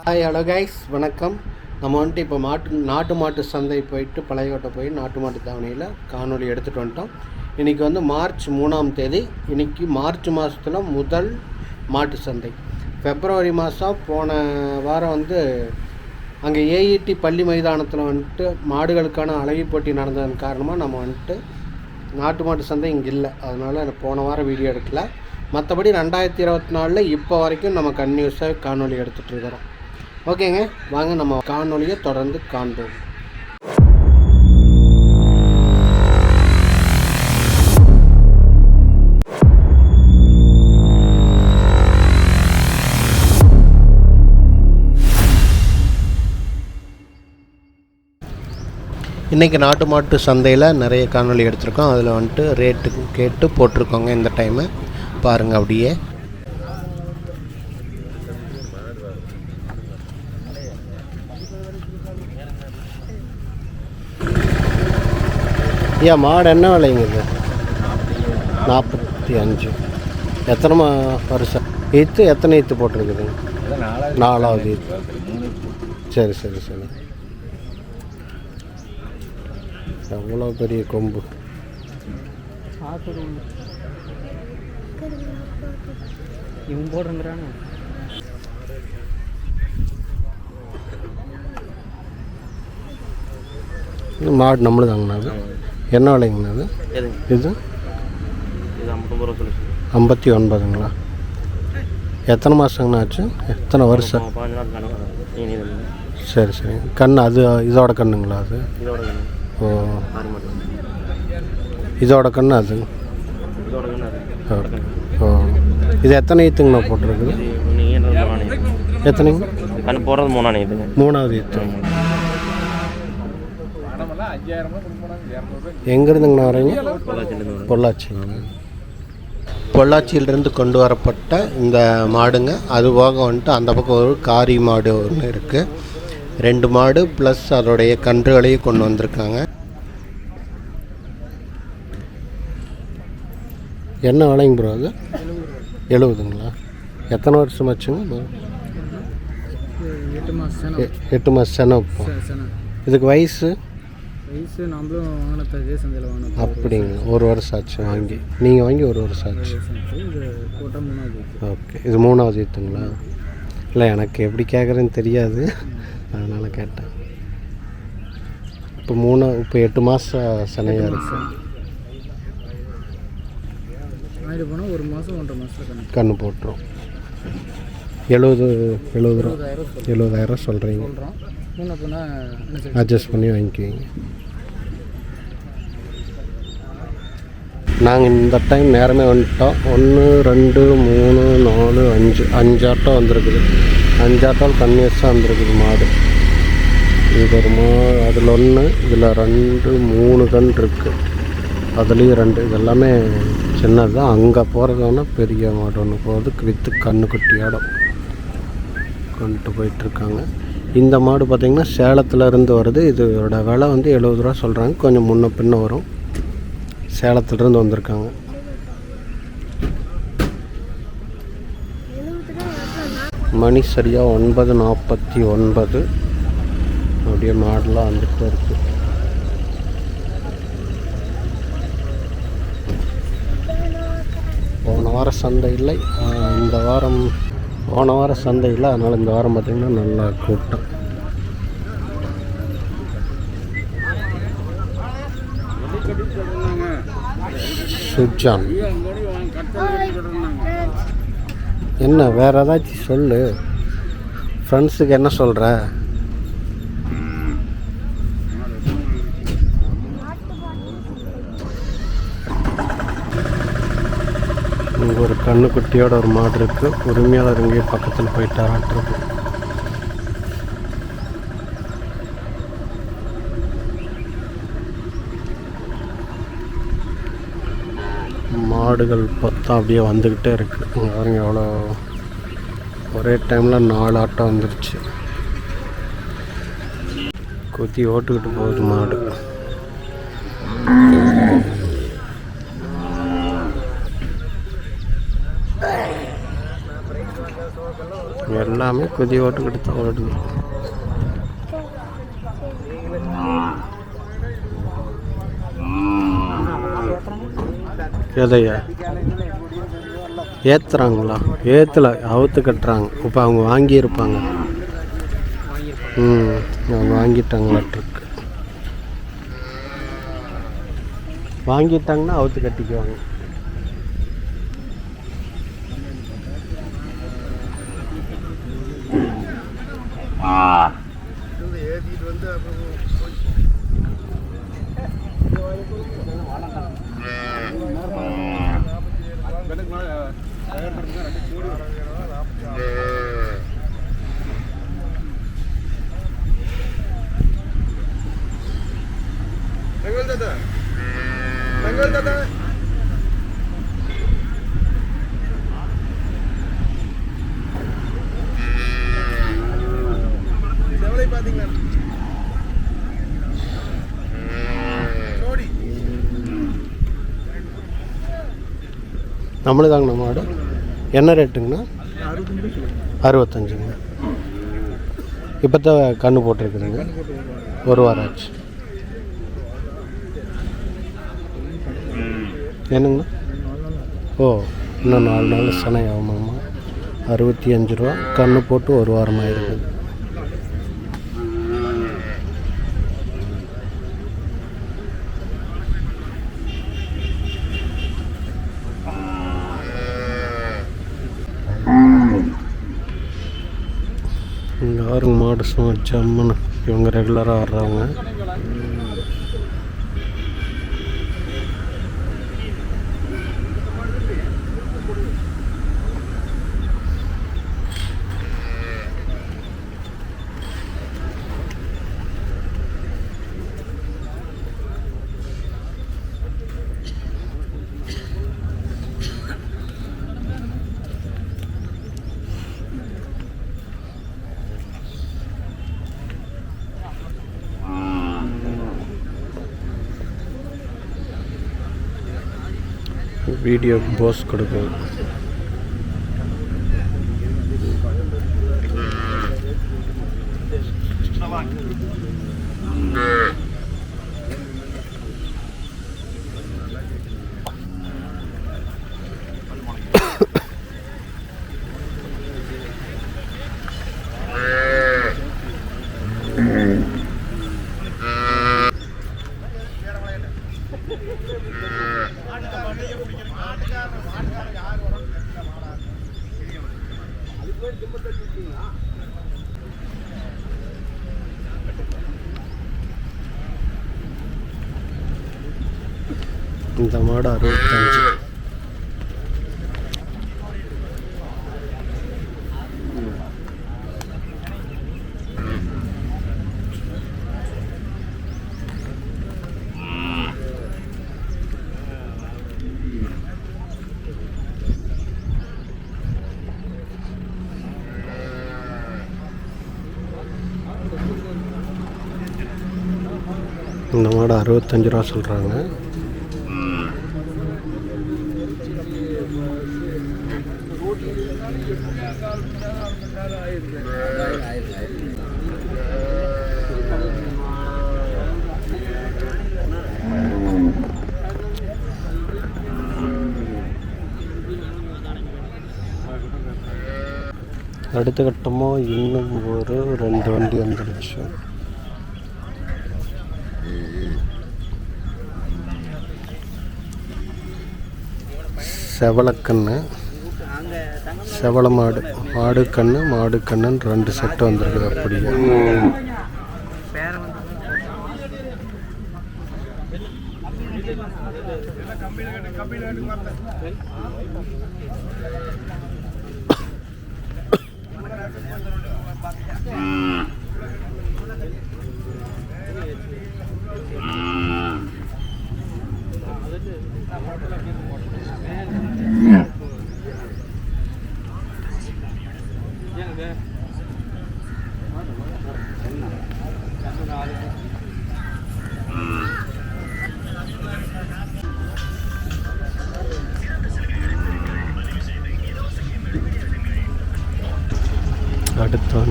Hi hello guys வணக்கம். நம்ம வந்துட்டு இப்போ மாட்டு நாட்டு மாட்டு சந்தை போயிட்டு பழையகோட்டை போய் நாட்டு மாட்டு தாவணியில் காணொலி எடுத்துகிட்டு வந்துட்டோம். இன்றைக்கி வந்து மார்ச் மூணாம் தேதி. இன்றைக்கி மார்ச் மாதத்தில் முதல் மாட்டு சந்தை. பிப்ரவரி மாதம் போன வாரம் வந்து அங்கே ஏஇடி பள்ளி மைதானத்தில் வந்துட்டு மாடுகளுக்கான அழகி போட்டி நடந்ததன் காரணமாக நம்ம வந்துட்டு நாட்டு மாட்டு சந்தை இங்கே இல்லை. அதனால் போன வாரம் வீடியோ எடுக்கல. மற்றபடி ரெண்டாயிரத்தி இருபத்தி நாலில் இப்போ வரைக்கும் நம்ம கன்யூஸாக காணொலி எடுத்துகிட்டு இருக்கிறோம். ஓகேங்க வாங்க நம்ம காணொலியை தொடர்ந்து காண்போம். இன்றைக்கி நாட்டு மாட்டு சந்தையில் நிறைய காணொளி எடுத்திருக்கோம். அதில் வந்துட்டு ரேட்டு கேட்டு போட்டிருக்கோங்க இந்த டைமு பாருங்கள் அப்படியே. ஐயா மாடு என்ன விலைங்க நாற்பத்தி அஞ்சு. எத்தனை மா வருஷம்? ஈத்து எத்தனை ஈத்து போட்டிருக்குதுங்க நாலாவது ஈத்து. சரி சரி சரி. எவ்வளோ பெரிய கொம்பு? இவன் போடுறாங்க மாடு நம்மளுதாங்கண்ணா என்ன விலைங்கண்ணா அது? இது? ஐம்பத்தி ஒன்பதுங்களா? எத்தனை மாதங்கண்ணா ஆச்சு? எத்தனை வருஷம்? சரி சரி. கண் அது இதோட கண்ணுங்களா அது? ஓ. இதோட கண்ணு அது? ஓ. இது எத்தனை ஈத்துங்கண்ணா போட்டிருக்குது? எத்தனைங்க? கண்ணு போடுறது மூணாணி இதுங்க மூணாவது ஈத்து. எங்கேருந்துங்கண்ணா வரீங்க? பொள்ளாச்சிங்க பொள்ளாச்சியிலிருந்து கொண்டு வரப்பட்ட இந்த மாடுங்க அது போக வந்துட்டு அந்த பக்கம் ஒரு காரி மாடு ஒன்று இருக்குது ரெண்டு மாடு ப்ளஸ் அதோடைய கன்றுகளையும் கொண்டு வந்திருக்காங்க. என்ன விலைங்க ப்ரோ அது? எழுபதுங்களா? எத்தனை வருஷம் ஆச்சுங்க எட்டு மாதம் எ- எட்டு மாதம் சென சனா இதுக்கு வயசு? வயசு நம்மளும் வாங்கினது அதே சந்தையில் வாங்கினது. அப்படிங்களா? ஒரு வருஷம் ஆச்சு வாங்கி. நீங்கள் வாங்கி ஒரு வருஷம் ஆச்சு. இது போட்டால் மூணாவது ஓகே. இது மூணாவது ஈத்துங்களா? இல்லை எனக்கு எப்படி கேட்குறேன்னு தெரியாது. அதனால் கேட்டேன். இப்போ மூணு இப்போ எட்டு மாதம் சனையாக இருக்கு. போனால் ஒரு மாதம் ஒன்றரை மாதம் கண்ணு போட்டுரும். எழுபது எழுபது ரூபா. எழுபதாயிரம் சொல்கிறீங்க அட்ஜஸ்ட் பண்ணி வாங்கிக்குவீங்க. நாங்கள் இந்த டைம் நேரமே வந்துட்டோம். ஒன்று ரெண்டு மூணு நாலு அஞ்சு அஞ்சு ஆட்டோ வந்திருக்குது. அஞ்சு ஆட்டோவில் கன்னியஸாக வந்திருக்குது மாடு. இது ஒரு மா அதில் ஒன்று இதில் ரெண்டு மூணு கன் இருக்குது அதுலேயும் ரெண்டு. இது எல்லாமே சின்னது தான் அங்கே போகிறதுனா பெரிய மாடு ஒன்று போகுது. வித்து கண்ணு ஆடம். கொண்டு போயிட்டுருக்காங்க இந்த மாடு பார்த்திங்கன்னா சேலத்துலேருந்து வருது. இதோட விலை வந்து எழுபது ரூபா சொல்கிறாங்க கொஞ்சம் முன்ன பின்ன வரும். சேலத்துலேருந்து வந்திருக்காங்க. மணி சரியாக ஒன்பது நாற்பத்தி ஒன்பது. அப்படியே மாடெலாம் வந்துட்டு இருக்கு. போன வாரம் சந்தை இல்லை. இந்த வாரம் போன வாரம் சந்தையில் அதனால் இந்த வாரம் பார்த்திங்கன்னா நல்லா கூட்டம். சுஜான். என்ன வேறு ஏதாச்சும் சொல்லு. ஃப்ரெண்ட்ஸுக்கு என்ன சொல்கிற இங்கே ஒரு கண்ணுக்குட்டியோட ஒரு மாடு இருக்கு உரிமையாளர் இங்கேயே பக்கத்தில் போயிட்டாராட்டிருக்கு மாடுகள் பத்தம் அப்படியே வந்துக்கிட்டே இருக்குது பாருங்க எவ்வளோ? ஒரே டைமில் நாலு ஆட்டம் வந்துருச்சு. கொத்தி ஓட்டுக்கிட்டு போகுது மாடு. எல்லாமே குதி ஓட்டு தான் ஓடுது. எதையா? ஏற்றுறாங்களா ஏற்றலை அவுத்து கட்டுறாங்க. இப்போ அவங்க வாங்கியிருப்பாங்க. ம் அவங்க வாங்கிட்டாங்களாட்ருக்கு. வாங்கிட்டாங்கன்னா அவுத்து கட்டிக்குவாங்க. ஆ. ஏற்றிட்டு வந்து அப்புறம் நம்மளுதாங்கண்ணா மாடு. என்ன ரேட்டுங்கண்ணா? அறுபத்தஞ்சுங்க. இப்போ தான் கன்று போட்டிருக்குதுங்க. ஒரு வாரம் ஆச்சு. என்னங்கண்ணா? ஓ இன்னும் நாலு நாள் சனை அறுபத்தி அஞ்சு ரூபா. கன்று போட்டு ஒரு வாரமாக இருக்குது இங்கே ஆறுங்க மாடு சும்மா ஜம்முன்னு இவங்க ரெகுலராக வர்றவங்க வீடியோ போஸ் கொடுக்குது இந்த மாடு அறுபத்தஞ்சு. இந்த மாடு அறுபத்தஞ்சு ரூபா சொல்கிறாங்க அடுத்த கட்டமாக இன்னும் ஒரு ரெண்டு வண்டி வந்துடுச்சு செவலக்கண்ணு. செவள மாடு மாடு கண்ணு மாடு கண்ணன் ரெண்டு செட்டு வந்திருக்குது அப்படியே. Mm. Mm.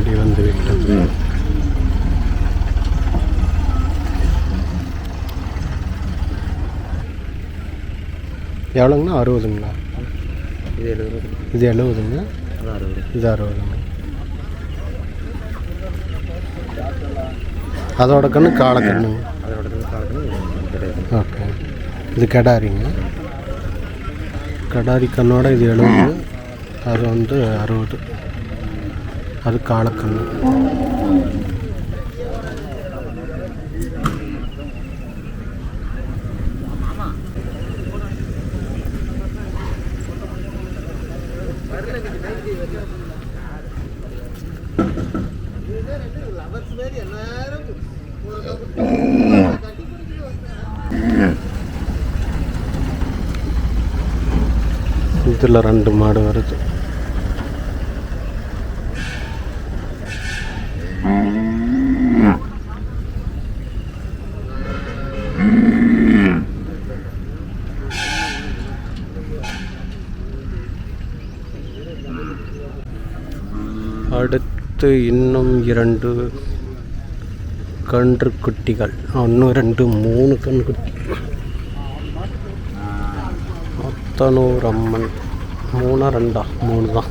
வண்டி வந்து விட்டது. எவ்வளோங்கண்ணா? அறுபதுங்களா? இது எழுபது. இது எழுபதுங்க? இது அறுபதுங்க. அதோட கண்ணு கிடையாது. ஓகே. இது கடாரிங்க. கடாரி கண்ணோட இது எழுபது. அது வந்து அறுபது. அது காலக்கண்ணு. இதில் ரெண்டு மாடு வருது. அடுத்து இன்னும் இரண்டு கன்று குட்டிகள் ஒன்று ரெண்டு மூணு கன்று குட்டி மொத்தனூர் அம்மன். மூணா ரெண்டா? மூணு தான்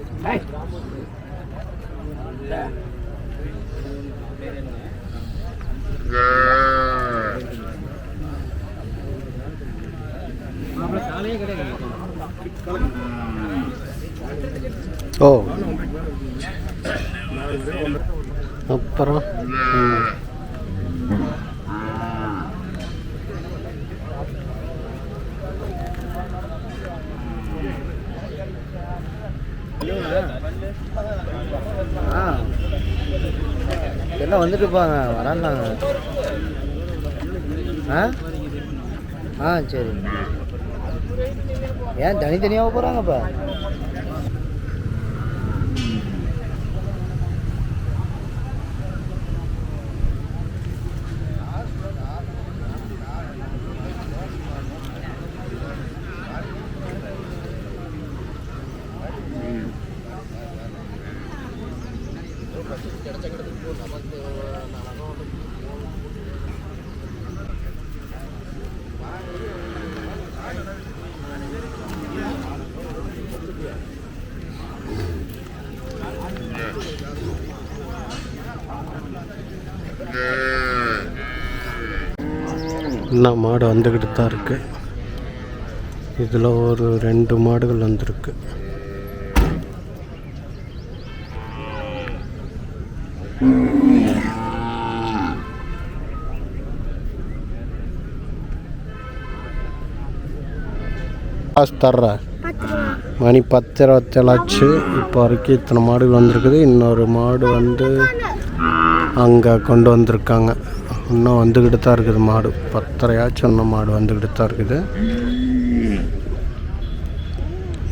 ஓ. அப்புறம் ம். ஆ எல்லாம் வந்துட்டு போங்க வரான்னாங்க ஆ? ஆ சரி. ஏன் தனித்தனியாக போகிறாங்கப்பா இன்னும் மாடு வந்துக்கிட்டு தான் இருக்கு. இதில் ஒரு ரெண்டு மாடுகள் வந்திருக்கு. காசு தர்ற. மணி பத்து இருபத்தேழாச்சு இப்போ வரைக்கும் இத்தனை மாடுகள் வந்திருக்குது. இன்னொரு மாடு வந்து அங்கே கொண்டு வந்திருக்காங்க. இன்னும் வந்துக்கிட்டு தான் இருக்குது மாடு. பத்தரையாச்சும் இன்னும் மாடு வந்துக்கிட்டு தான் இருக்குது.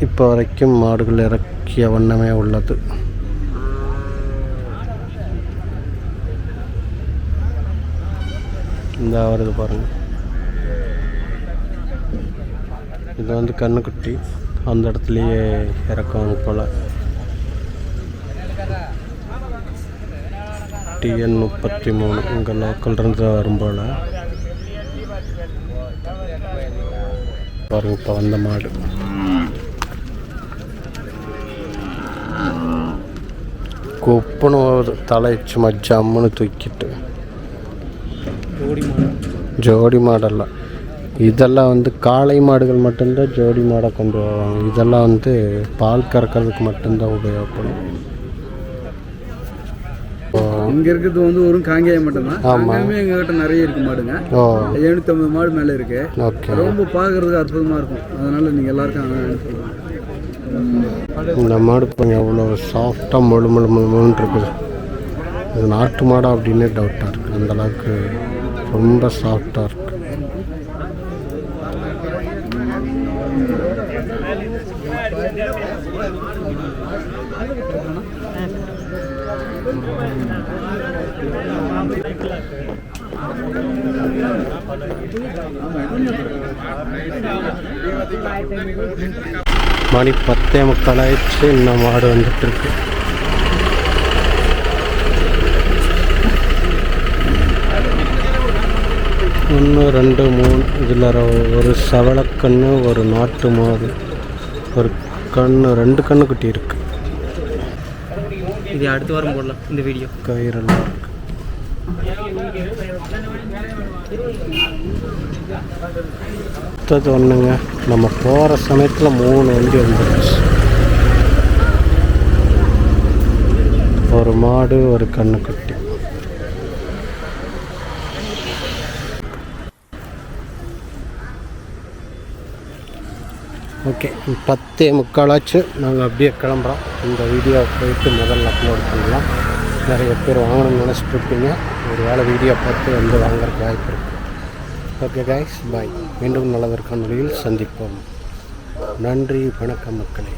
இப்போ வரைக்கும் மாடுகள் இறக்கிய வண்ணமே உள்ளது. இந்த வருது பாருங்கள் இது வந்து கண்ணுக்குட்டி அந்த இடத்துலையே இறக்கும் போல். டிஎன் முப்பத்தி மூணு இங்கே லோக்கல்லேருந்து வரும்போல் பாருங்க இப்போ வந்த மாடு. குப்புன்னு ஒரு தலை சும்மா ஜம்முன்னு தூக்கிட்டு. ஜோடி மாடெல்லாம் இதெல்லாம் வந்து காளை மாடுகள் மட்டும்தான் ஜோடி மாடை கொண்டு வருவாங்க. இதெல்லாம் வந்து பால் கறக்கிறதுக்கு மட்டும்தான் உபயோகப்படும். இங்க இருக்கிறது வந்து ஒரு காங்கேயம் மட்டும்தான். காங்கேயமே எங்க கிட்ட நிறைய இருக்கு மாடுங்க. ஓ. எழுநூத்தம்பது மாடு மேல இருக்கு. ரொம்ப பார்க்கறதுக்கு அற்புதமா இருக்கும். அதனால நீங்க எல்லாருக்கும் இந்த மாடு பாருங்க எவ்வளோ சாஃப்டாக முழு முழு முழுன்னு இருக்குது. இது நாட்டு மாடா அப்படின்னு டவுட்டாக இருக்குது அந்த அளவுக்கு ரொம்ப சாஃப்டாக இருக்கு. மணி பத்தே முக்கால் ஆயிடுச்சு. இன்னும் மாடு வந்துட்டு இருக்கு. ஒன்று ரெண்டு மூணு. இதில் ஒரு செவலக்கண்ணு ஒரு நாட்டு மாடு. ஒரு கண்ணு ரெண்டு கண்ணு குட்டி இருக்கு. இது அடுத்த வாரம் போடலாம் இந்த வீடியோ. கயிறெல்லாம் இருக்கு. அடுத்தது ஒன்றுங்க நம்ம போகிற சமயத்தில் மூணு வண்டி வந்துருச்சு. ஒரு மாடு ஒரு கண்ணுக்குட்டி ஓகே பத்தே முக்காலாச்சு. நாங்கள் அப்படியே கிளம்புறோம். இந்த வீடியோ போயிட்டு முதல்ல அப்லோட் பண்ணலாம். நிறைய பேர் வாங்கணும்னு நினச்சிட்டு இருப்பீங்க. ஒரு வேளை வீடியோ பார்த்து வந்து வாங்குறதுக்கு வாய்ப்பு இருக்குது ஓகே கைஸ் பாய் மீண்டும் நல்லதற்கான நிலையில் சந்திப்போம். நன்றி வணக்கம் மக்களே.